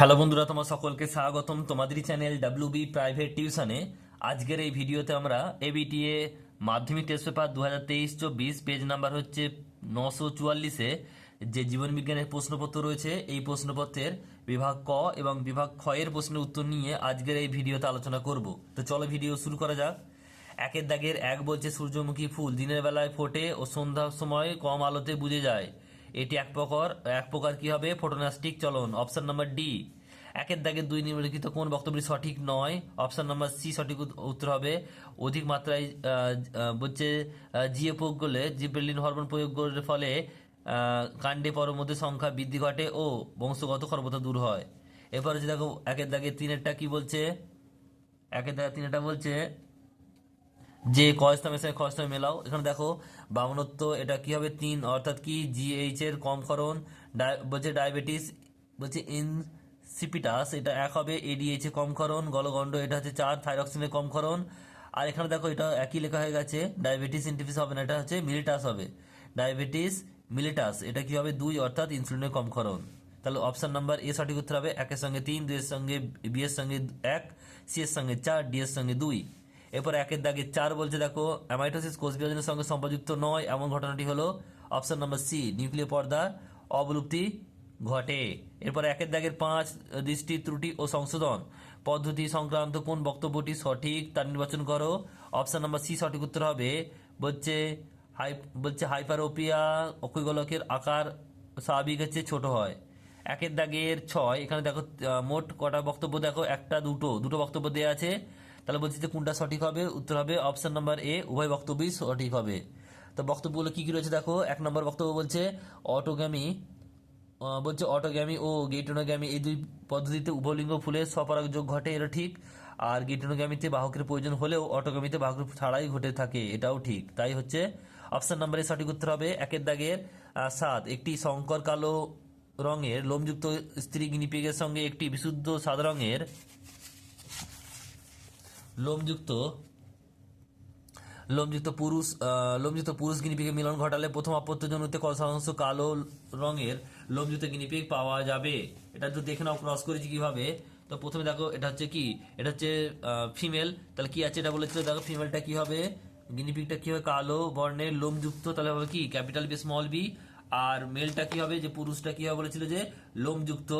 Hello বন্ধুরা তোমার সকলকে স্বাগতম তোমাদেরই চ্যানেল ডাব্লিউ বি প্রাইভেট টিউশনে আজকের এই ভিডিওতে আমরা এবিটিএ মাধ্যমিক টেস্ট পেপার দু হাজার তেইশ চব্বিশ পেজ নাম্বার হচ্ছে নশো চুয়াল্লিশে যে জীবন বিজ্ঞানের প্রশ্নপত্র রয়েছে, এই প্রশ্নপত্রের বিভাগ ক এবং বিভাগ এর প্রশ্নের উত্তর নিয়ে আজকের এই ভিডিওতে আলোচনা করব। তো চলো ভিডিও শুরু করা যাক। একের দাগের এক বলছে সূর্যমুখী ফুল, দিনের বেলায় ফোটে ও সন্ধ্যার সময় কম আলোতে বুঝে যায়। এটি এক প্রকার এক প্রকার কি হবে? ফোটোনাস্টিক চলন। অপশন নাম্বার ডি একের দাগের দুই নিম্নলিখিত কোন বক্তব্যটি সঠিক নয়? অপশন নাম্বার সি সঠিক উত- উত্তর হবে, অধিক মাত্রায় বলছে জিএ প্রয়োগ করলে জিব্রেলিন হরমোন প্রয়োগ করার ফলে কাণ্ডে পরমধ্যে সংখ্যা বৃদ্ধি ঘটে ও বংশগত খর্বতা দূর হয়। এরপর হচ্ছে দেখো, একের দাগে তিনেরটা কি বলছে? একের দাগে তিনেরটা বলছে যে কস্তমের সঙ্গে খস্তমে মেলাও। এখানে দেখো বামনত্ব এটা কি হবে? তিন, অর্থাৎ কি? জিএইচ এর কমকরণ বলছে ডায়াবেটিস, বলছে ইনসিপিটাস, এটা এক হবে। এডিএইচ এর কমকরণ, গলগণ্ড, এটা হচ্ছে চার, থাইরক্সিনের কমকরণ। আর এখানে দেখো, এটা একই লেখা হয়ে গেছে, ডায়াবেটিস ইন্টিফিস হবে না, এটা হচ্ছে মিলিটাস হবে। ডায়াবেটিস, মিলিটাস, এটা কি হবে? দুই, অর্থাৎ ইনসুলিনের কমকরণ। তাহলে অপশন নাম্বার এ সঠিক উত্তর হবে একের সঙ্গে তিন দুইয়ের সঙ্গে বি এর সঙ্গে এক, সি এর সঙ্গে চার, ডি এর সঙ্গে দুই। এরপর একের দাগে চার বলছে, দেখো অ্যামাইটোসিস কোষ বিভাজনের সঙ্গে সম্পর্কযুক্ত নয়। এমন ঘটনাটি হলো অপশন নাম্বার সি নিউক্লিয় পর্দার অবলুপ্তি ঘটে। এরপর একের দাগের পাঁচ, দৃষ্টি, ত্রুটি ও সংশোধন পদ্ধতি সংক্রান্ত কোন বক্তব্যটি সঠিক তা নির্বাচন করো। অপশন নাম্বার সি সঠিক উত্তর হবে, বলছে হাই, বলছে হাইপারোপিয়া অক্ষয়গোলকের আকার স্বাভাবিক হচ্ছে ছোট হয়। একের দাগের ছয়, এখানে দেখো মোট কটা বক্তব্য দেখো, একটা, দুটো দুটো বক্তব্য দেওয়া আছে। তাহলে বলছি যে কোনটা সঠিক হবে? উত্তর হবে অপশন নাম্বার এ উভয় বক্তব্যই সঠিক হবে। তো বক্তব্যগুলো কি কি রয়েছে দেখো? এক নম্বর বক্তব্য বলছে অটোগ্যামি বলছে অটোগ্যামি ও গেটনোগ্যামি এই দুই পদ্ধতিতে উভলিঙ্গ ফুলের স্বপরাগযোগ ঘটে, এটা ঠিক। আর গেটনোগ্যামিতে বাহকের প্রয়োজন হলেও অটোগ্যামিতে বাহকের ছাড়াই ঘটে থাকে, এটাও ঠিক। তাই হচ্ছে অপশন নাম্বারে সঠিক উত্তর হবে একের দাগের সাত একটি শঙ্কর কালো রঙের লোমযুক্ত স্ত্রী গিনিপিগের সঙ্গে একটি বিশুদ্ধ সাদা রঙের লোমযুক্ত লোমযুক্ত পুরুষ লোমযুক্ত পুরুষ গিনিপিকে মিলন ঘটালে প্রথম আপত্তিজনকতে কত শতাংশ কালো রঙের লোমযুক্ত গিনিপিগ পাওয়া যাবে। এটা তো দেখে নাও ক্রস করেছি কীভাবে। তো প্রথমে দেখো, এটা হচ্ছে কি? এটা হচ্ছে ফিমেল তাহলে কি আছে? এটা বলেছিল, দেখো ফিমেলটা কি হবে? গিনিপিগটা কি হবে? কালো বর্ণের, লোমযুক্ত, তাহলে হবে কি? ক্যাপিটাল বি স্মল বি আর মেলটা কি হবে? যে পুরুষটা কি হবে? বলেছিল যে লোমযুক্ত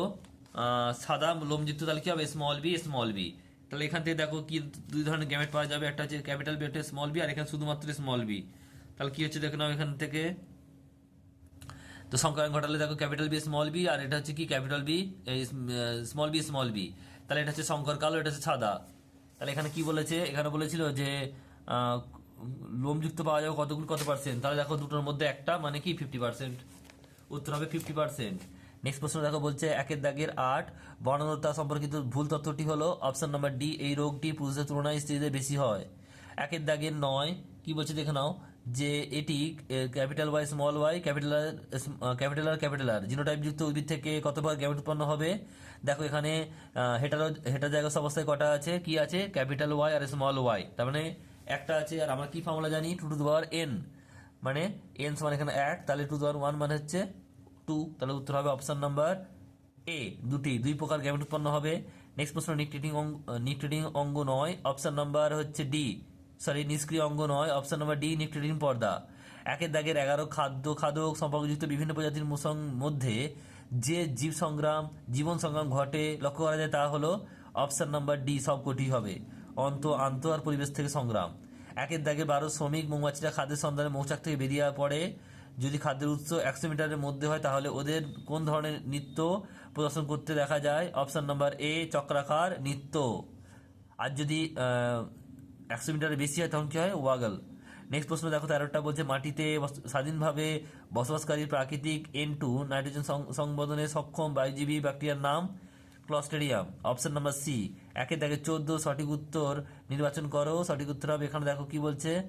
সাদা লোমযুক্ত, তাহলে কি হবে? স্মল বি স্মল বি তাহলে এখান থেকে দেখো কি দুই ধরনের গ্যামেট পাওয়া যাবে। একটা হচ্ছে ক্যাপিটাল বি একটা স্মল বি আর এখানে শুধুমাত্র স্মল বি তাহলে কি হচ্ছে দেখে নাও এখান থেকে। তো সংকরণ ঘটালে দেখো ক্যাপিটাল বি স্মল বি আর এটা হচ্ছে কি capital B small B small B তাহলে এটা হচ্ছে শঙ্কর কালো, এটা হচ্ছে সাদা। তাহলে এখানে কি বলেছে? এখানে বলেছিল যে লোমযুক্ত পাওয়া যাবে কতগুলো, কত পার্সেন্ট তাহলে দেখো দুটোর মধ্যে একটা মানে কি ফিফটি পার্সেন্ট উত্তর হবে ফিফটি পার্সেন্ট নেক্সট প্রশ্ন দেখো বলছে, একের দাগের আট। বর্ণতা সম্পর্কিত ভুল তথ্যটি হলো অপশন নাম্বার ডি এই রোগটি পুরুষদের তুলনায় স্ত্রীদের বেশি হয়। একের দাগের নয়, কি বলছে দেখে নাও, যে এটি capital Y small Y capital capital R capital R genotype যুক্ত উদ্ভিদ থেকে কতবার গ্যামেট উৎপন্ন হবে? দেখো এখানে হেটারো হেটার জায়গা অবস্থায় কটা আছে? কি আছে? ক্যাপিটাল ওয়াই আর স্মল ওয়াই তার মানে একটা আছে, আর আমরা কি ফর্মুলা জানি? টু টু পাওয়ার এন মানে এন সমান এখানে এক, তাহলে টু পাওয়ার ওয়ান মানে হচ্ছে টু তাহলে উত্তর হবে অপশন নাম্বার এ দুটি, দুই প্রকার গ্যামেট উৎপন্ন হবে। নেক্সট প্রশ্ন নিকটেটিং অঙ্গ নিকটেটিং অঙ্গ নয় অপশন নাম্বার হচ্ছে ডি সরি নিষ্ক্রিয় অঙ্গ নয় অপশন নাম্বার ডি নিকটেটিং পর্দা। একের দাগের এগারো খাদ্য, খাদক, সম্পর্কযুক্ত বিভিন্ন প্রজাতির মুসং- মধ্যে যে জীব সংগ্রাম, জীবন সংগ্রাম ঘটে, লক্ষ্য করা যায় তা হলো অপশন নাম্বার ডি সব সবকটি হবে। অন্ত, আন্ত আর পরিবেশ থেকে সংগ্রাম। একের দাগে বারো শ্রমিক, মৌমাছিরা খাদ্যের সন্ধানে মৌচাক থেকে বেরিয়ে পড়ে। যদি খাদ্যের উৎস একশো মিটারের মধ্যে হয়, তাহলে ওদের কোন ধরনের নৃত্য প্রদর্শন করতে দেখা যায়? অপশান নাম্বার এ, চক্রাকার নৃত্য। আর যদি একশো মিটারের বেশি হয়, তখন কি হয়? ওয়াগল। নেক্সট প্রশ্ন দেখো, তেরোটা বলছে, মাটিতে স্বাধীনভাবে বসবাসকারী প্রাকৃতিক এন টু নাইট্রোজেন সং- সংবদনে সক্ষম বায়ুজীবী ব্যাকটেরিয়ার নাম ক্লস্টেরিয়াম। অপশন নাম্বার সি একে দেখে চোদ্দ সঠিক উত্তর নির্বাচন করো, সঠিক উত্তর হবে। এখানে দেখো কি বলছে?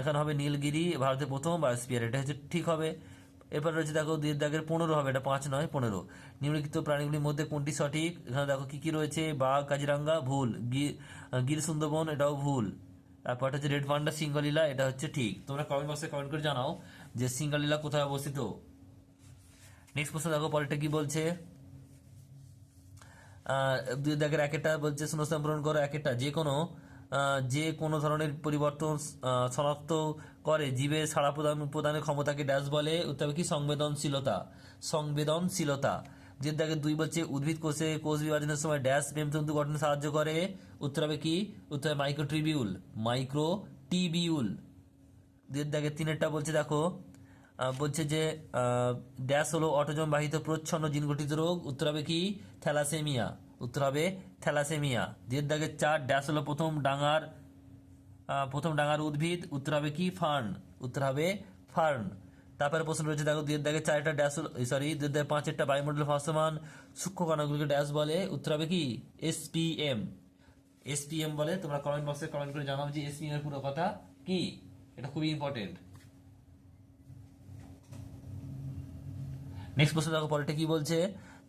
এখানে হবে নীলগিরি, ভারতের প্রথম বায়োস্পিয়ার এটা হচ্ছে ঠিক হবে। এরপর রয়েছে দেখো দুই দাগের পনেরো হবে, এটা পাঁচ নয়, পনেরো। নিম্নলিখিত প্রাণীগুলির মধ্যে কোনটি সঠিক? এখানে দেখো কি কি রয়েছে? বাঘ, কাজিরাঙ্গা, ভুল। গির সুন্দরবন এটাও ভুল। তারপর হচ্ছে রেড পান্ডা সিঙ্গলীলা এটা হচ্ছে ঠিক। তোমরা কমেন্ট বক্সে কমেন্ট করে জানাও যে সিঙ্গলীলা কোথায় অবস্থিত। নেক্সট প্রশ্ন দেখো, পরেরটা কি বলছে? দুই দাগের একটা বলছে, শূন্যস্থান পূরণ করো একটা। যে কোনো যে কোনো ধরনের পরিবর্তন শনাক্ত করে, জীবের সাড়া প্রদান প্রদানের ক্ষমতাকে ড্যাশ বলে, উত্তর কি? সংবেদনশীলতা। সংবেদনশীলতা। যে দাগে দুই বলছে, উদ্ভিদ কোষে কোষ বিভাজনের সময় ড্যাশ প্রেমতন্তু গঠনে সাহায্য করে। উত্তর হবে কি? উত্তর হবে মাইক্রো মাইক্রোট্রিবিউল মাইক্রোটিবিউল দুয়ের দাগে তিনেরটা বলছে, দেখো বলছে যে ড্যাশ হলো অটোজম বাহিত প্রচ্ছন্ন জিন গঠিত রোগ। উত্তর হবে কি? থ্যালাসেমিয়া। উত্তর হবে থ্যালাসেমিয়া। দুয়ের দাগে চার, ড্যাশ হলো প্রথম ডাঙার প্রথম ডাঙার উদ্ভিদ। উত্তর হবে কি? ফার্ন। উত্তর হবে ফার্ন। তারপরে প্রশ্ন রয়েছে, দেখো দুয়ের দাগে চারটা ড্যাশ সরি দুয়ের দাগে পাঁচেরটা বায়ুমণ্ডল ভাসমান। সূক্ষ্ম কণাগুলিকে ড্যাশ বলে। উত্তর হবে কি? এসপিএম। এসপিএম বলে, তোমরা কমেন্ট বক্সে কমেন্ট করে জানাও যে এসপিএম এর পুরো কথা কি? এটা খুবই ইম্পর্টেন্ট নেক্সট প্রশ্ন দেখো, পরেরটা কি বলছে?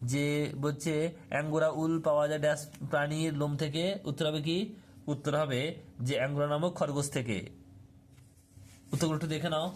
যে বলছে, অ্যাঙ্গোরা উল পাওয়া যায় ড্যাশ প্রাণীর লোম থেকে। উত্তর হবে কি? উত্তর হবে যে অ্যাঙ্গোরা নামক খরগোশ থেকে। উত্তরগুলো একটু দেখে নাও।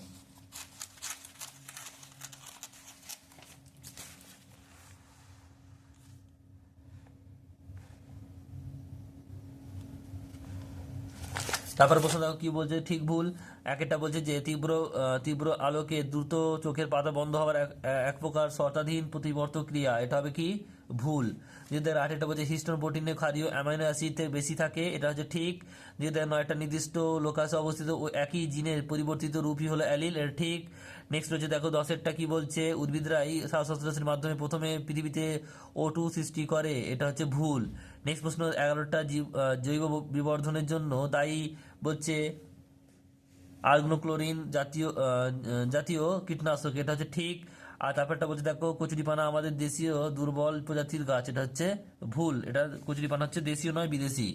তারপরে প্রশ্ন দেখো, কি বলছে? ঠিক ভুল। একটা বলছে যে, তীব্র তীব্র আলোকে দ্রুত চোখের পাতা বন্ধ হওয়ার এক- প্রকার শর্তাধীন প্রতিবর্ত ক্রিয়া এটা হবে কি? ভুল। যেদের আটেরটা বলছে হিস্টোন প্রোটিনে ক্ষারীয় অ্যামাইনো অ্যাসিড বেশি থাকে এটা হচ্ছে ঠিক। যেদের নয়টা নির্দিষ্ট লোকাসে অবস্থিত ও একই জিনের পরিবর্তিত রূপই হলো অ্যালিল, এটা ঠিক। নেক্সট হচ্ছে দেখো, দশেরটা কি বলছে? উদ্ভিদরাই শ্বাসপ্রশ্বাসের মাধ্যমে প্রথমে পৃথিবীতে ও টু সৃষ্টি করে, এটা হচ্ছে ভুল। নেক্সট প্রশ্ন, এগারোটা জীব- বিবর্ধনের জন্য দায়ী বলছে আর্গনোক্লোরিন জাতীয় জাতীয় কীটনাশক, এটা হচ্ছে ঠিক। আর তারপরটা বলছে, দেখো, কচুরিপানা আমাদের দেশীয় দুর্বল প্রজাতির গাছ। এটা হচ্ছে ভুল। এটা কচুরিপানা হচ্ছে দেশীয় নয়, বিদেশি।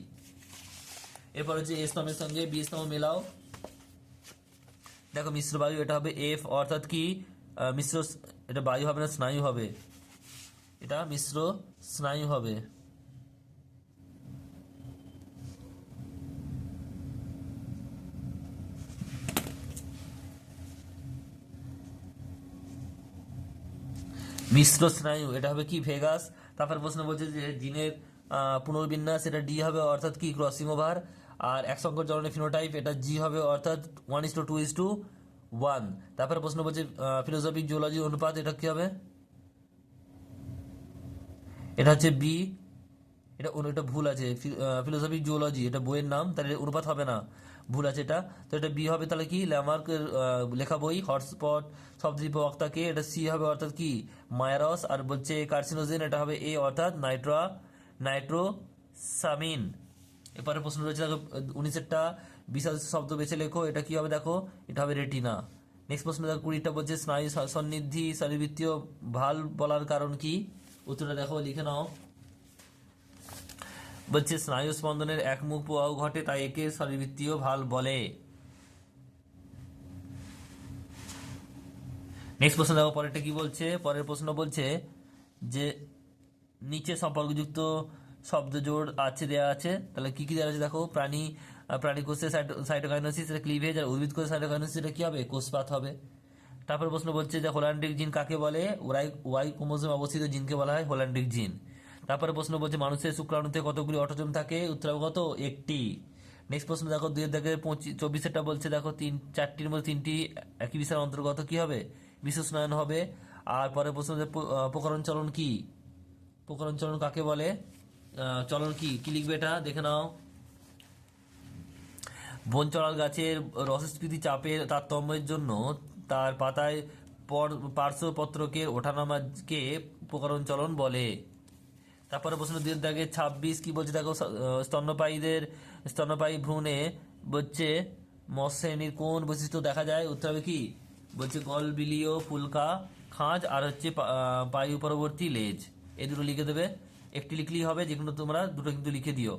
এরপর হচ্ছে এস্তমের সঙ্গে বিস্তম মেলাও। দেখো, মিশ্র বায়ু, এটা হবে এফ অর্থাৎ কি? মিশ্র এটা বায়ু হবে না, স্নায়ু হবে। এটা মিশ্র স্নায়ু হবে। মিশ্র স্নায়ু এটা হবে কি? ভেগাস। তারপর প্রশ্ন বলছে যে জিনের পুনর্বিন্যাস, এটা ডি হবে অর্থাৎ কি? Crossing over. আর এক সংকর জননের ফিনোটাইপ, এটা জি হবে অর্থাৎ one is to two two is to. তারপরে প্রশ্ন বলছে ফিলোসফিক জিওলজি অনুপাত, এটা কি হবে? এটা হচ্ছে বি। এটা এটা ভুল আছে। ফিলোসফিক জিওলজি, এটা বইয়ের নাম, তাহলে অনুপাত হবে না। ভুল আছে এটা। তো এটা বি হবে তাহলে কি? ল্যামার্কের লেখা বই হটস্পট শব্দদ্বীপ বক্তাকে এটা সি হবে অর্থাৎ কি? মায়ারস আর বলছে কার্সিনোজেন, এটা হবে এ অর্থাৎ নাইট্রা, নাইট্রোসামিন। এরপরে প্রশ্ন রয়েছে, দেখো, উনিশেরটা বিশাল শব্দ বেছে লেখো, এটা কি হবে দেখো? এটা হবে রেটিনা। নেক্সট প্রশ্ন, দেখো, কুড়িটা বলছে স্নায়ু সন্নিধি, শারীরবৃত্তীয় ভালো বলার কারণ কি? উত্তরটা দেখো, লিখে নাও। বলছে স্নায়ু স্পন্দনের একমুখ প্রবাহ ঘটে, তাই একে শারীরবৃত্তীয় ভালো বলে। নেক্সট প্রশ্ন দেখো, পরেরটা কি বলছে? পরের প্রশ্ন বলছে যে, নিচে সম্পর্কযুক্ত শব্দ জোড় আছে দেওয়া আছে, তাহলে কি কি দেওয়া আছে দেখো? প্রাণী প্রাণী কোষে সাইটোকাইনোসিস, এটা ক্লিভেজ আর উদ্ভিদ কোষে সাইটোকাইনোসিস, এটা কি হবে? কোষপাত হবে। তারপর প্রশ্ন বলছে যে হোল্যান্ডিক জিন কাকে বলে? ওয়াই ওয়াই ক্রোমোসোমে অবস্থিত জিনকে বলা হয় হোল্যান্ডিক জিন। তারপরে প্রশ্ন বলছে, মানুষের শুক্রাণুতে কতগুলি অটোজম থাকে? উত্তর কত একটি। নেক্সট প্রশ্ন, দেখো, দুই দেখে চব্বিশেরটা বলছে, দেখো, তিন, চারটির মধ্যে তিনটি একই বিষয়ের অন্তর্গত কি হবে? বিশ্বস্নায়ন হবে। আর পরে প্রশ্ন প্রকরণ চলন কি? প্রকরণ চলন কাকে বলে? চলন কি? কি লিখবে এটা? দেখে নাও। বন চড়াল গাছের রসস্ফীতি চাপের তারতম্যের জন্য তার পাতায় পর- পার্শ্বপত্রকে ওঠানামাকে প্রকরণ চলন বলে। তারপরে প্রশ্ন দিয়ে দেখে ছাব্বিশ কি বলছে? দেখো স্তন্যপায়ীদের, স্তন্যপায়ী ভ্রূণে বলছে মৎস্যের কোন বৈশিষ্ট্য দেখা যায়? উত্তর হবে কি? বলছে গলবিলীয় ফুলকা, খাঁজ আর হচ্ছে পায়ু পরবর্তী লেজ। এ দুটো লিখে দেবে। একটি লিখলেই হবে যেগুলো তোমরা দুটো কিন্তু লিখে দিও।